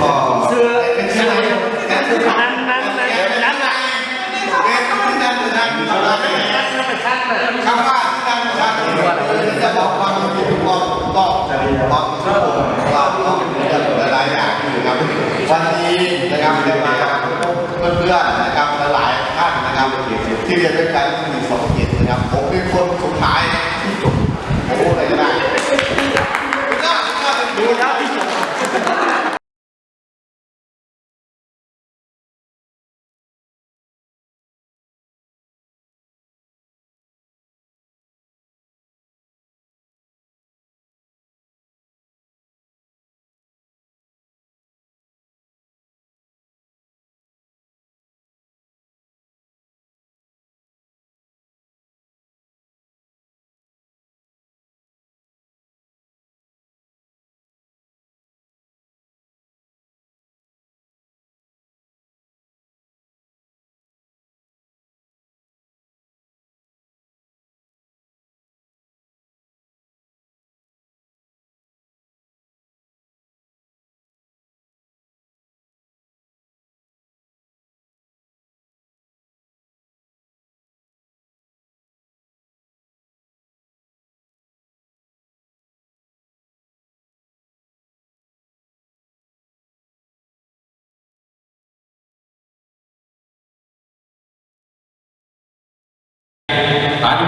อ๋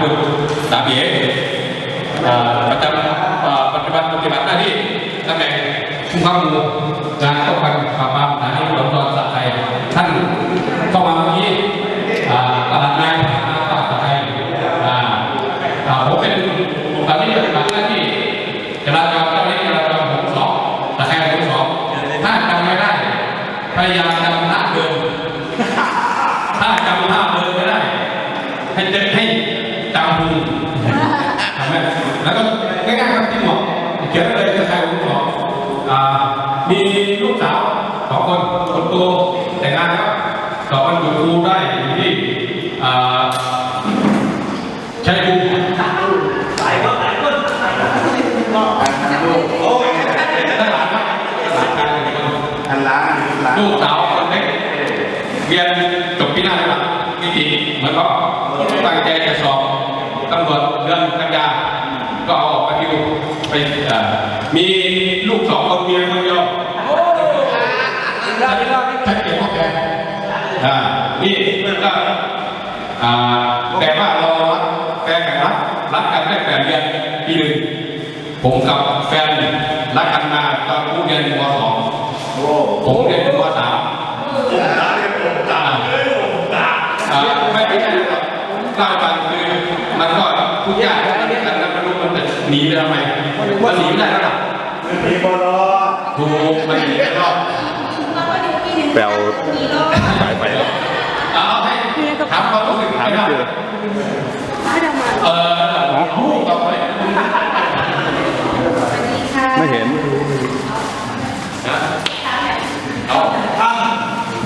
สาธุบุตรสามเอ๋เอ่อประจำเอ่อปฏิบัติปฏิบัติหน้าที่ตำแหน่งผู้ข้ามูงานป้องกันปราบปรามสถานีตำรวจภูธรสระไทยท่านเข้ามาเมื่อกี้อ่าตลาดนายผ่านมาตลาดสระไทยอ่าอ่าผมเป็นตอนนี้ปฏิบัติหน้าที่จราจรเจ้าหน้าที่จราจรหกสองตะแคงหกสองถ้าจำไม่ได้ พยายามจำหน้าเดิม ถ้าจำหน้าเดิมไม่ได้ ให้เจ็บให้ จำพุงทำไหมแล้วก็ง่ายๆครับที่หมอเขียนไว้เลยจะใครผมบอกอ่ามีลูกสาวสองคนคนโตแต่งงานครับสอบวันอยู่ครูได้อยู่ที่อ่าชัยภูมิหลายคนหลายคนโอ้ยด้านหลังครับหลานชายหนึ่งคนอันล้านล้านลูกสาวคนเล็กเรียนจบปีหน้าเลยล่ะนิติเหมือนก็ตั้งใจจะสอบ ตำรวจเดือนกันยาก็เอาออกไปดิวไปเอ่อมีลูกสองคนเมียคนเดียวรอบนี้รอบนี้ชัดเจนพ่อแกอ่านี่ก็อ่าแต่ว่าเรารักแฟนกันรักรักกันได้แปดเดือนปีหนึ่งผมกับแฟนรักกันมาตอนผู้เรียนมสองโอ้ผมเรียนมสามตาเรียกผมตาเอ้ยผมตาอ่าไม่ไม่ใช่หรอกเล่าให้ฟัง คือมันก็ทุกอย่างมันเรียกกันแล้วไม่รู้มันจะหนีไปทำไมมันหนีไม่ได้แล้วล่ะมีบอลถูกมันหนีไม่รอดแปลวสายไฟแล้วเอาให้ถามความรู้สึกหาไม่เจอเออลูกเอาไว้ไม่เห็นเอาท่าน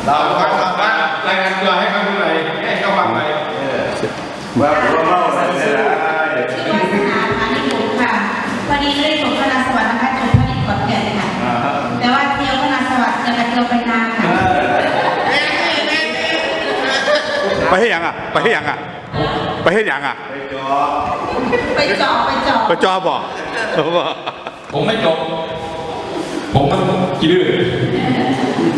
เราฟังฟังรายงานตัวให้เขาดูหน่อยให้เขาฟังหน่อยว่าหัวเมา วัสดิ์จะกระเที่ยวไปนานค่ะไปให้ยังอะ ไปให้ยังอะ ไปให้ยังอะ ไปเจาะไปเจาะไปจอบอกเขาบอกผมไม่จบ ผมมันกี่ดื้อ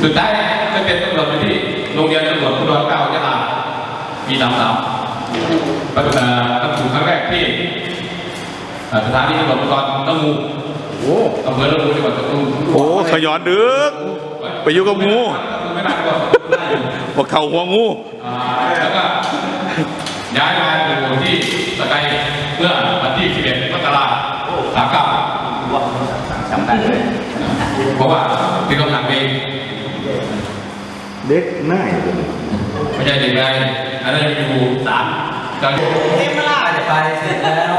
สุดท้ายก็เป็นตำรวจไปที่โรงเรียนตำรวจภูธรเก้ายะลาปีสามสามประเอ่อตั้งถูกครั้งแรกที่เอ่อสถานีตำรวจภูธรตะมูโอ้อำเภอละมูจังหวัดสตูลโหขย้อนดึก ไปอยู่กับงูไม่น่ากลัวได้อยู่บอกเข่าหัวงูอ่าแล้วก็ย้ายมาอยู่ที่สกายเมื่อวันที่ 11มกราคมสามเก้าจำได้เลยเพราะว่าที่ต้องทำเองเด็กง่ายเลยไม่ใช่เด็กไงอันนั้นอยู่สามตอนอาจจะไปเสร็จแล้ว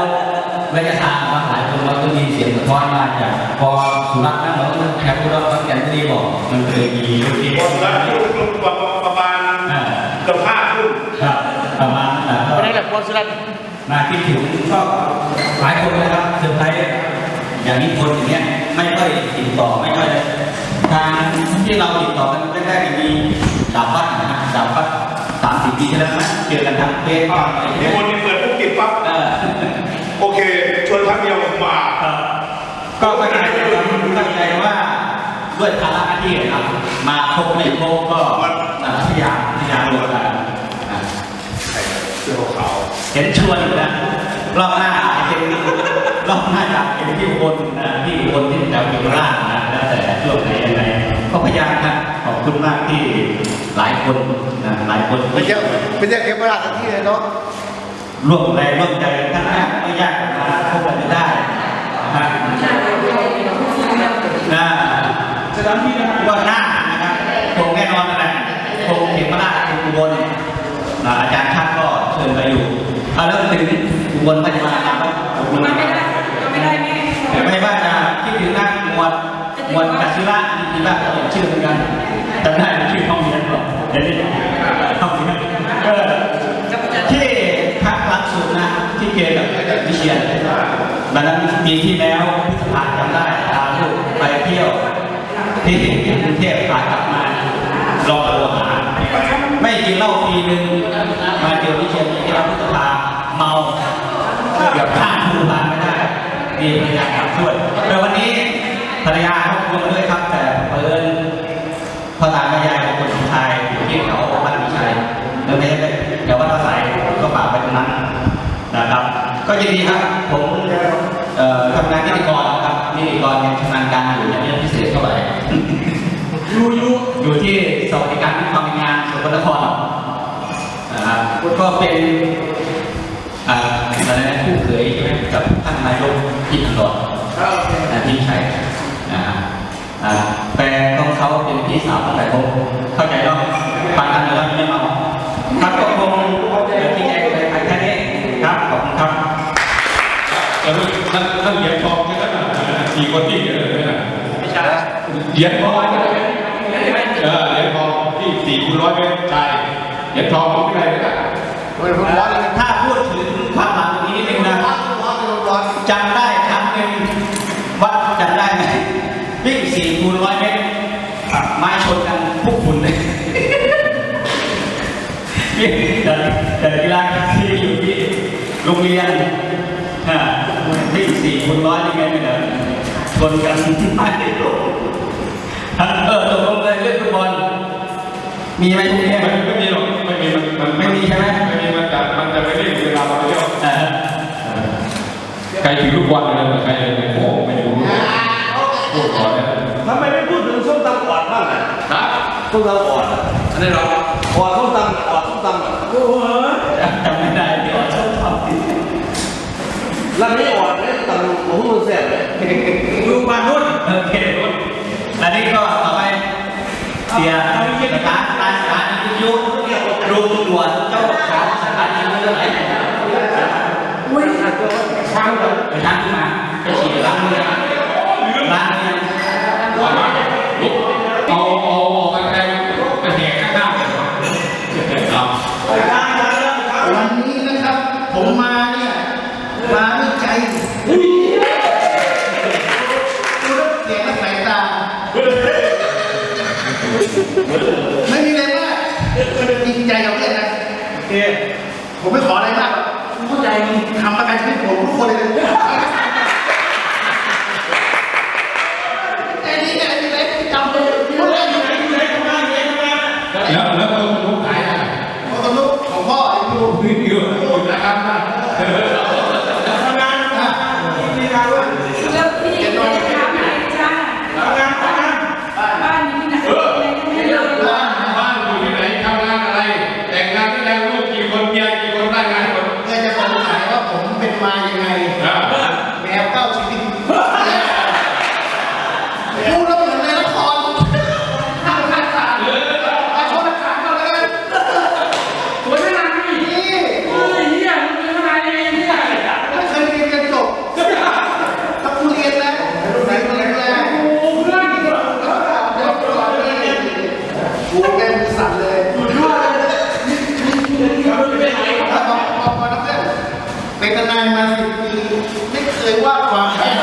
ระยะทางมาหลายคนเราก็มีเสียงสะท้อนมาจากพอสุนัขนั่งเราก็แคปเราก็แกนดีบอก มันเคยมีลูกที่คนละลูกลูกประมาณอ่าเกือบห้าทุ่มครับประมาณนั้นนะวันนี้แหละบอสุรัตน์มาคิดถึงก็หลายคนนะครับเซอร์ไพรส์อย่างนี้คนอย่างเงี้ยไม่ค่อยติดต่อไม่ค่อยทางที่เราติดต่อกันแรกๆมีดาบวัดนะครับดาบวัดสามสี่ปีที่แล้วนะเจอกันทางเฟซบ้างอะไรอย่างมีคนที่เปิดปุ๊บติดปั๊บ เออ โอเค ชวน ครั้งเดียวผมมาก็เข้าใจเข้าใจว่าด้วยภาระหน้าที่นะครับ มาพบไม่พบก็อ่าพยายามพยายามรวมกันอ่าเสื้อขาวเห็นชวนอยู่นะรอบหน้าอาจจะเป็นรอบหน้าจะเป็นที่อุบลนะที่อุบลที่แถวเยาวราชนะแล้วแต่ช่วงไหนยังไงก็พยายามครับขอบคุณมากที่หลายคนนะหลายคนเป็นเจ้าเป็นเจ้าเก็บเวลาทันทีเลยเนาะ ร่วมแรงร่วมใจกันทั้งนั้นไม่ยากมาพบกันจะได้นะครับนะสถานที่นะครับวันหน้านะครับคงแน่นอนนั่นแหละคงเขมราชคงอุบลอาจารย์ท่านก็เชิญไปอยู่เอาแล้วถึงอุบลไม่มาครับอุบลมาไม่ได้ไม่ได้แม่แต่ไม่ว่าจะคิดถึงนักหมวดหมวดกัสซิระมีที่บ้านก็เขียนชื่อเหมือนกันจำได้ชื่อห้องเรียนก่อนเดี๋ยวนี้ห้องเรียนเออที่พักหลักสูตร พี่เกี่ยวกับวิเชียนดังนั้นปีที่แล้วพฤษภาจำได้พาลูกไปเที่ยว ที่กรุงเทพขากลับมาลองเอาอาหารไม่กินเหล้าปีหนึ่งมาเจอวิเชียนที่แล้วพฤษภาเมาเกือบข้ามภูพานไม่ได้มีภรรยาขับช่วยแต่วันนี้ภรรยาครอบครัวด้วยครับแต่เพิ่นพ่อตาแม่ยายของคนสุดท้ายอยู่ที่แถวบ้านพิชัยแล้วไม่ใช่แถววัดพระสายก็ฝากไปตรงนั้นนะครับ ก็ยินดีครับ ผมเอ่อทำงานพิธีกรนะครับพิธีกรยังชำนาญการอยู่ยังไม่ได้พิเศษเท่าไหร่อยู่อยู่อยู่ที่สวัสดิการที่ทำงานสกลนครนะครับก็เป็นอ่าอะไรนะคู่เขยใช่ไหมกับท่านนายกพิธรนะพี่ชัยอ่าอ่าแฟนของเขาเป็นพี่สาวตั้งแต่ผมเข้าใจเนาะฟังกันแล้วไม่เมาครับก็คงเดี๋ยวที่แจ้งไปแค่นี้ครับขอบคุณครับ แล้วท่านท่านเหรียญทองใช่ไหมสี่คนที่เหรียญเลยนะไม่ใช่เหรียญทองเออเหรียญทองที่สี่คูณร้อยเมตรใช่เหรียญทองของอะไรนะเป็นคนร้อยถ้าพูดถึงความหลังตรงนี้นิดนึงนะร้อนร้อนเป็นคนร้อนจำได้ครั้งหนึ่งวัดจำได้ไหมวิ่งสี่คูณร้อยเมตรไม้ชนกันพวกคุณเลยวิ่งแต่แต่กีฬาที่อยู่ที่โรงเรียน คูณร้อยยังไงไม่เหรอชนกันไม่รู้เออตกลงเลยเล่นฟุตบอลมีไหมทุกเนี่ยไม่ไม่มีหรอกไม่มีมันมันไม่มีใช่ไหมไม่มีมันจะมันจะไม่ได้เวลาเราเที่ยวใครถือลูกบอลเลยใครโอ้ไม่รู้พูดก่อนเนี่ยทำไมไม่พูดถึงส้มตำอ่อนบ้างอะฮะส้มตำอ่อนอะอันนี้เราอ่อนส้มตำอ่อนส้มตำโอ้โหจำไม่ได้เดี๋ยวชอบทำร้านนี้อ่อนเลยตำหมูมันแซ่บเลยอยู่บ้านนุ่นโอเคอันนี้ก็ต่อไปเสียสถานการสถานีวิทยุรูมด่วนเจ้าของสถานีวิทยุไหนอุ้ยช้างเลยไปช้างขึ้นมาไปฉีดล้างมือล้างมือ ไอ้ดูนี่อ watu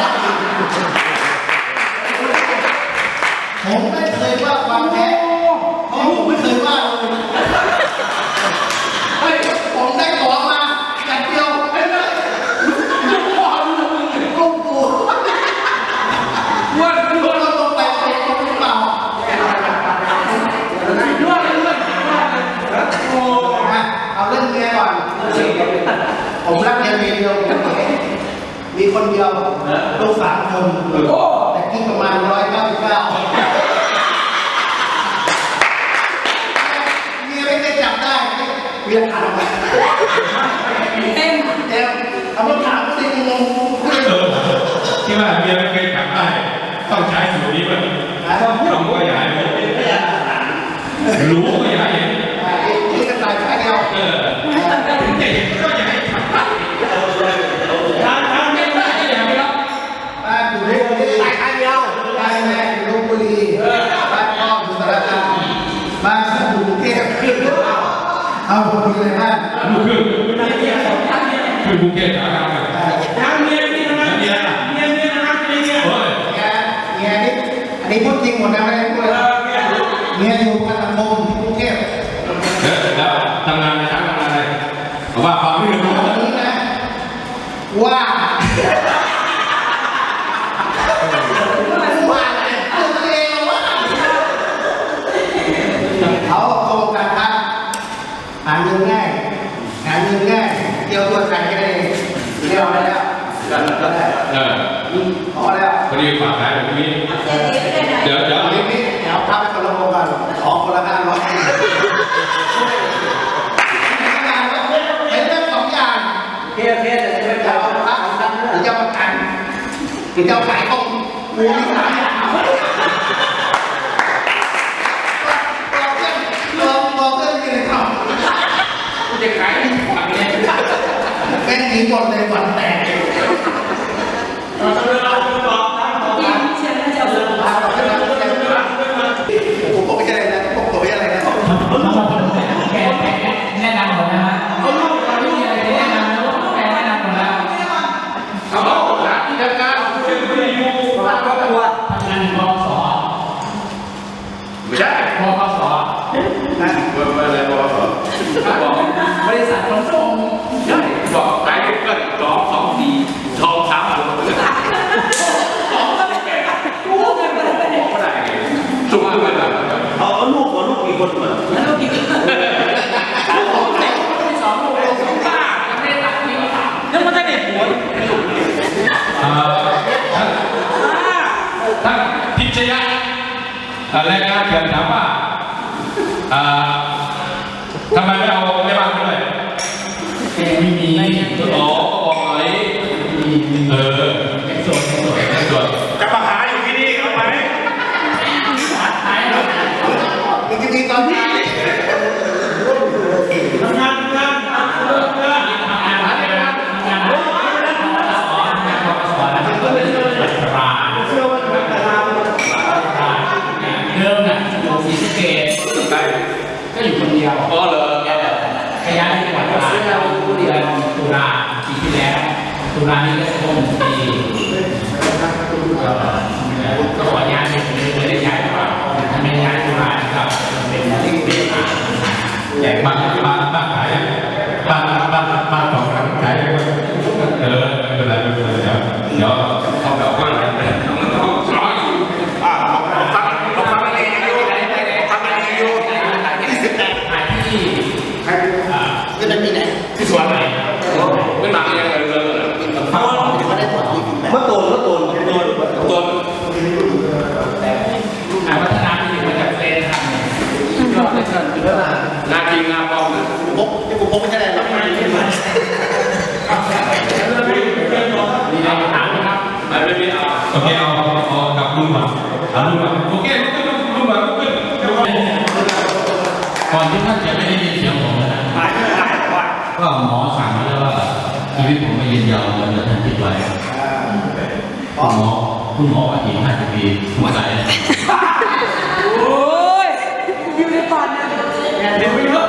คนเดียวลูกสามคนโอ้แต่กินประมาณร้อยเก้าสิบเก้าเมียไม่ได้จับได้เมียขาดไปเต็มเดี๋ยวเอามาถามก็ได้งงเออที่ว่าเมียไม่เคยจับได้ต้องใช้สูตรนี้ป่ะนะต้องขยายรู้ขยายเห็น นี่กระต่ายขาเดียว เออถึงจะเห็นก็อย่าให้จับได้ทางทางไม่ได้ก็อย่าไปรับ บ้านอยู่ลพบุรีสายขาเดียวบ้านแม่อยู่ลพบุรีบ้านพ่ออยู่สระบุรีบ้านฉันอยู่กรุงเทพเอา มีอะไรบ้างลูกคือคือภูเก็ตสาขาเนี่ยทางเมียนี่นะเมียน่ะเมียเมียนะครับเมียเมียเฮ้ยเมียเมียนี่อันนี้พูดจริงหมดนะไม่ได้พูดเลยเมียอยู่พัทลุงกรุงเทพเฮ้ยแล้วทำงานในช้างทำงานอะไรผมว่าความไม่รู้วันนี้นะว่าว่าอะไรตัวเองว่าเขาโครงการพักหาเงินง่ายหาเงินง่ายเที่ยวตัวใครก็ได้ เรียกมาแล้วเออพอแล้วพอดีฝากขายแบบนี้เดี๋ยวเดี๋ยวเอาเรื่องนี้เดี๋ยวพักไปคนละโครงกานขอคนละห้าร้อยเห็นเรื่สองอย่างเพียเพียจะไม่จะเอาพระหรือเจ้าประกันหรือเจ้าขายของกูมีสาม หญิงหมดเลยวันแตกเราจะเราจะบอกทางของยิงเชียร์นะเจ้าเสือพาเราไปทำอะไรผมบอกไม่ใช่อะไรนะผมบอกไม่ใช่อะไรนะแกแนะนำหมดนะฮะเอาลูกเอาลูกมีอะไรจะแนะนำนะว่าแกแนะนำหมดแล้วเอาหาที่ทำงานชื่อไม่ได้อยู่รักครอบครัวทำงานบสไม่ได้บกสนะเบอร์อะไรบอกบอกบริษัทขนส่ง ได้บอกขายเกินสองสองสี่ทองสามหมด จุกด้วยนเอาเอาลูกเอาลูกกี่คนมาแล้วมันจะเด็ดหัวท่านท่านพิชยะรายงานเกิดถามว่าทำไมไม่เอาไม่บ้านด้วยไม่มีอ๋อก็บอกหน่อยเออ ตรวจที่คุณแม่เมื่อโตนเมื่อโตนโตนตัวอ่าวัฒนาที่อยู่มาจากเฟรนทำเนี่ยยอดเลยครับนาจริงนาปลอมนะพกที่ผมพกไม่ใช่อะไรหรอกมีอะไรถามไหมครับไม่ไม่มีเอาโอเคเอาเอากับลุงมาเอาลุงมาโอเคลุกขึ้นลุงมาลุกขึ้นก่อนที่ท่านจะไม่ได้ยินเสียงผมนะหายไปก็หมอสั่งมาแล้วว่าชีวิตผมไม่ยืนยาวเหมือนท่านคิดไว้ คุณหมอคุณหมอว่าหินห้าสิบปีหัวใจโอ้ยอยู่ในฝันนะเดี๋ยวไปเยอะ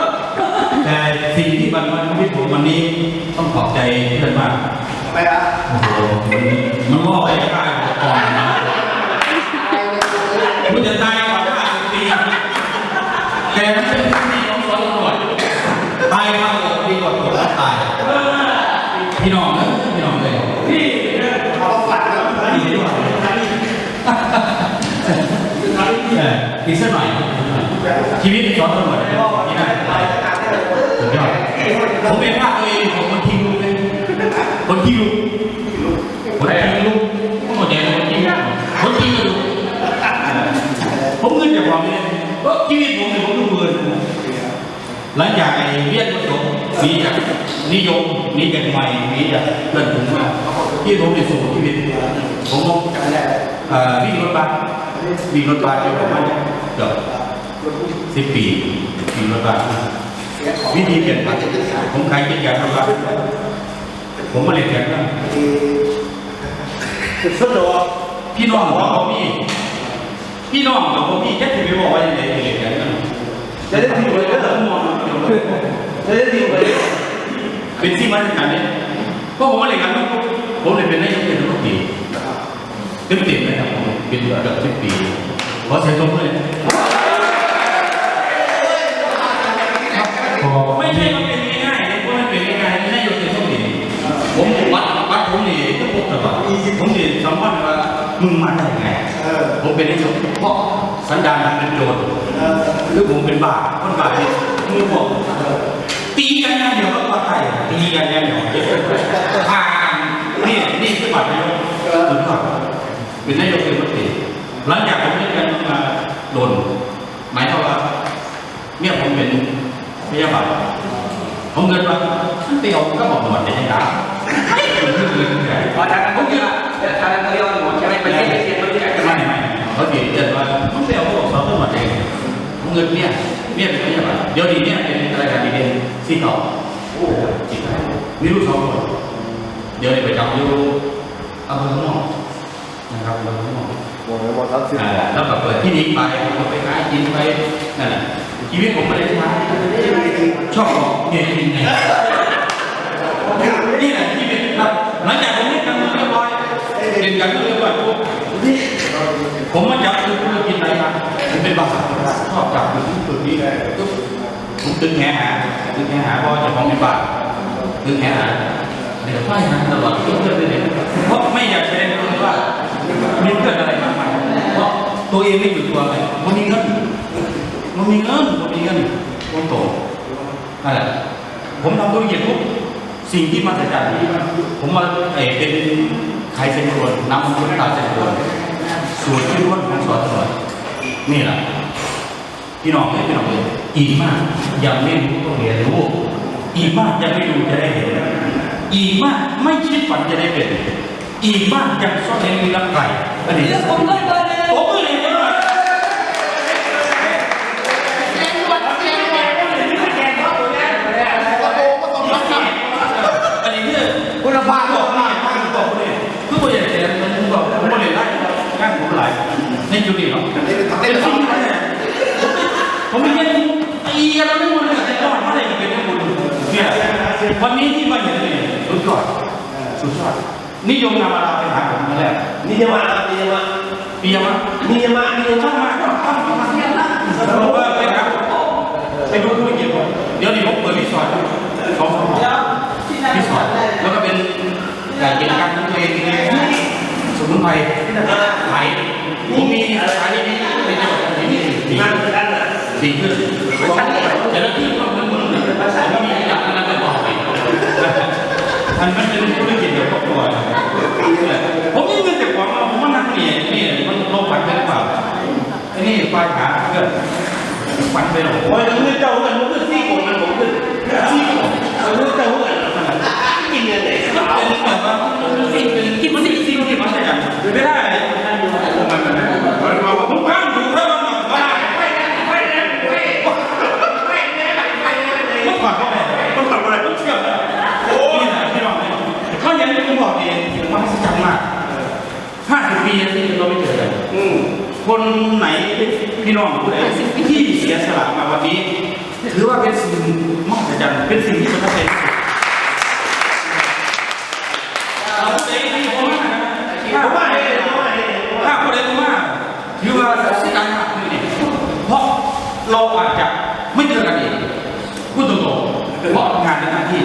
แต่สิ่งที่บันมันที่ผมวันนี้ต้องขอบใจเพื่อนมากไปละโอ้โหมันมอบไปได้ก่อนนะมันจะตายก่อนห้าสิบปีแต่มันเป็นที่ของสอนตำรวตายมากกว่าที่กว่าตายพี่น้อง อีกสักหน่อย ชีวิตย้อนตำรวจนี่นะสุดยอดผมเป็นภาคตัวเองผมคนทิ้งลูกเลยคนทิ้งลูกคนทิ้งลูกผมเข้าใจเลยคนทิ้งลูกคนทิ้งลูกผมเงินจากความเนี้ก็ชีวิตผมเนี่ยผมดูเงินหลังจากไอ้เวียนมาจบมีจากนิยมมีจากใหม่มีจากเพื่อนผมมาที่ผมได้สู่ชีวิตผมก็เอ่อวิ่งรถบัส วิ่งรถบัสอยู่ประมาณเกือบสิบปีวิ่งรถบัสวิธีเปลี่ยนผันผมขายกิจการรถบัสผมมาเรียนแบบนั้นสนุกพี่น้องของผมมีพี่น้องของผมมีแค่ที่ไปบอกว่าอย่างไรเรียนแบบนั้นจะได้ดีกว่าเยอะจะได้ดีกว่าเยอะเป็นที่มาตรฐานเนี่ยเพราะผมมาเรียนกันผมเลยเป็นนายกเทศมนตรีเต็มเต็มเลยครับ เป็นเกือบสิบปีขอเสียงตบมือเลยไม่ใช่มันเป็นง่ายๆนะเพราะมันเป็นง่ายๆนายกเทศมนตรีผมวัดวัดผมนี่ก็พบแตลอดผมนี่สัมภาษณ์ว่ามึงมาได้ไงผมเป็นนายกเพราะสัญญาณมันเป็นโจรหรือผมเป็นบ้าคนบ้าที่มือผมตีกันอย่างเดียวก็ปลอดภัยตีกันอย่างเดียวพากันนี่นี่คือบัตรนายกสุดยอดเป็นนายกเป็น หลังจากผมเล่นกันมาโดนหมายความว่าเนี่ยผมเป็นพยาบาลผมเงินว่าฉันไปเอาก็บอกหมดในให้ดาไม่ถึงเงินใหญ่เพราะฉะนั้นผมคิดว่าทางนั้นเขาเรียกว่าหมอใช่ไหมประเทศเอเชียมันจะไม่ไม่เขาเขียนเกิดว่าต้องไปเอาพวกสอบต้นหมดเองเงินเนี่ยเนี่ยเป็นไม่ใช่ป่ะเดี๋ยวนี้เนี่ยเป็นรายการดีเด่นสี่ต่อโอ้โหจิตใจมีลูกสองคนเดี๋ยวนี้ไปจับอยู่อำเภอข้างนอก นะครับอำเภอข้างนอกหมดหมดทั้งสิ้นอ่าแล้วก็เปิดที่นี้ไปก็ไปหากินไปนั่นแหละชีวิตผมไม่ได้ช้าชอบบอกเนี่ยกินไงนี่แหละชีวิตครับหลังจากผมเล่นการเมืองเรียบร้อยเล่นการเมืองเรียบร้อยปุ๊บผมมาจับคือธุรกินอะไรมาผมเป็นบ้าชอบจับคือจุดนี้เลยผมตึงแหหาตึงแหหาเพราะเจะของเป็นบ้าตึงแหหาเดี๋ยวไฟหาตลอดเพื่อนเลยเพราะไม่อยาก ตัวเองไม่อยู่ตัวเลยมันมีเงินมันมีเงินมันมีเงินมันโตนั่นแหละผมทำธุรกิจปุ๊บสิ่งที่มาจากที่ผมมาเออเป็นขายเส้นตรวจนำมันตาเส้นตรวจส่วนที่ร่วนของสอทอนี่แหละพี่น้องไม่พี่น้องเลยอีกมากยังไม่รู้ต้องเรียนรู้อีกมากยังไม่ดูจะได้เห็นอีกมากไม่คิดฝันจะได้เป็นอีกมากยังซ่อนเร้นมีรักใครอันนี้ผมก็เลยผมก็เลยว่าอันนี้คือ คุณภาพ บอกมากมากบอกเลยคือว่าอย่างเดียวมันบอกผมบอกเลยได้งานผมหลายในจุดนี้เนาะเป็นสิ่งที่ผมไม่เห็นตีกันแล้วไม่หมดเลยแต่ก่อนไม่ได้เป็นเรื่องบุญเนี่ย วันนี้ที่มาเห็นเนี่ยสุดยอดสุดยอดนิยมนำมาไปหาผมมาแล้วนิยมานิยมาปียมานิยมานิยช่างมามาก็ทำมาเนี่ยนะบอกว่าไปหาไปดูธุรกิจผมเดี๋ยวนี้ผมเปิดรีสอร์ทสองสามรีสอร์ทแล้วก็เป็นกิจการของตัวเองสมุนไพรไทยผมมีขายในนี้ในจังหวัดนี้ดีงานกันนะดีขึ้นแต่ละที่ก็มันมันผมมีอยากนั้นไปบอกไป มันมันเป็นธุรกิจเดียวกับตัวผมมีเงินแต่ก่อนผมมานั่งเนี่ยนี่มันโลงฝันไปหรือเปล่าไอ้นี่ควายขาเพื่อนฝันไปหรอโอ้ยถึงเจ้าเงินผมขึ้นซี่ผมมันผมขึ้นซี่ผมถึงเจ้าเงินกินเงินไหนเป็นแบบว่าเป็นที่มันสิ่งที่มันใช่กันไม่ได้ผมข้ามอยู่แล้วมันก็ได้มันขวางเขาไหนมันขวางอะไรมันเชื่อมโอ้ยพี่น้องเขาอย่างที่ผมบอกเองมันมหัศจรรย์มากห้าสิบ ปีที่เราไม่เจอกันอืมคนไหนพี่น้องผู้ใดที่เสียสละมาวันนี้ ถือว่าเป็นสิ่งมหัศจรรย์เป็นสิ่งที่ประทับใจที่สุดเราผู้ใดที่ผมมา ผมว่าเนี่ยผมว่าเนี่ย ถ้าผู้ใดผมมาถือว่าเสียดายมากเลยนี่เพราะเราอาจจะไม่เจอกันอีกพูดตรงๆเพราะงานเป็นหน้าที่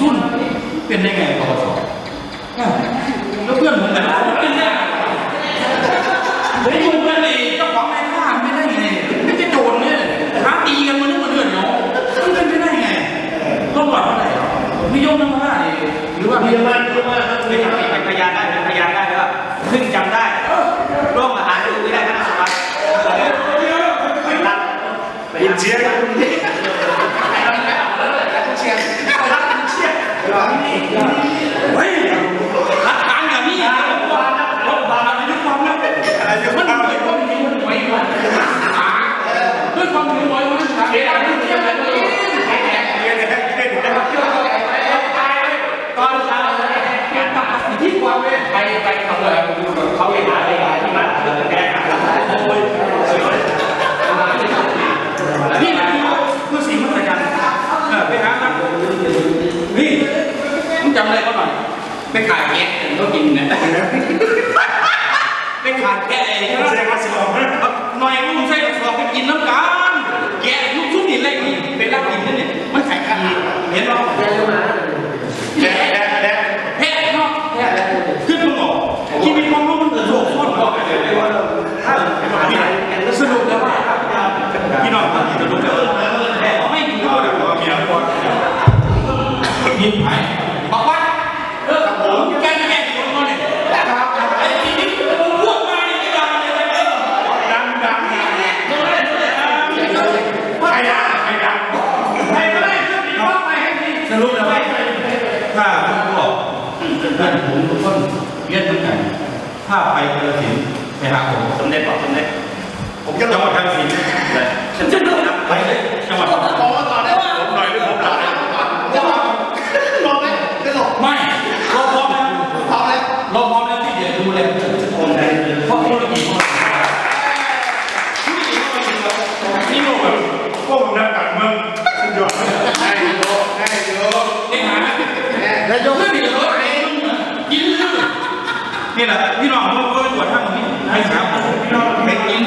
ซุ่นเป็นได้ไงปปสแล้วเพื่อนผมแต่ละคนเป็นได้ผมอยู่กันเองเจ้าของนายข้าไม่ได้ไงไม่ใช่โจรเนี่ยท้าตีกันมานึกมาเดือดเนาะมันเป็นไปได้ไงต้องหวัดเท่าไหร่ไม่ยกน้ำผ้า ดิหรือว่าเยอะมากเยอะมากครับ เป็นเป็นพยานได้เป็นพยานได้แล้วาเพิ่งจำได้ร่วมอาหารดูไม่ได้คณะสงฆ์ไปรับ คุณเชียร์คุณเชียร์ เฮ้ยหลักฐานอย่างนี้รถบาร์อายุความลับมันเกิดความจริงมันไหวมันด้วยความจริงไหวมันถามเองเทียบกันเอง ตอนเช้าที่ความ ไปไปทำอะไรเขาไปหาอะไรที่มันแก้ไขนี่แหละคือสิ่งมหัศจรรย์ไปหาครับนี่มึงจำอะไรก็หน่อยไม่ขายแก๊สก็กินนะไปขาดแกะเองนะเชียร์มาสิบองหน่อยมึงใส่กระสอบไปกินน้ำกันแกะลูกชุบนี่อะไรนี่เป็นรักกินนั่นเนี่ยมันขายขนาดเห็นป่ะแกแดกแกแพะเนาะแพะขึ้นมึงออกชีวิตของลูกมันโศกโคตรบอกสนุกแล้วว่าพี่น้องสนุกแล้วไม่กินข้าวเดี๋ยวเมียก่อนยิ้มไผ่บอกว่าเออผมแกแกคนมาเนี่ยไอ้ทีนี้พวกมาเนี่ยดังเลยเลยดังดังใครดังใครดังใครก็ได้ช่วยปิดบ้านไปให้ทีสรุปแล้วถ้าผมบอกเพื่อนผมทุกคนเรียนตั้งแต่ถ้าไปกระสิน ธุ์ไปหาผมสมเด็จบอกสมเด็จผมจะจังหวัดกาฬสินธุ์ฉันจะดูนะไปเลยจังหวัดผมก่อนได้ผมหน่อยหรือผมหน่อยจะลองลองไหมจะลองไม่รอพร้อมแล้วพร้อมแล้วรอพร้อมแล้วที่จะดูแลเพราะธุรกิจของเรานี่โลกแบบพวกผมนักการเมืองสุดยอดให้โยให้โยเอ็งหาให้โยเรื่อง นี่แหละพี่น้องทุกคนกว่าท่านให้สามคนพี่น้องแต่กิน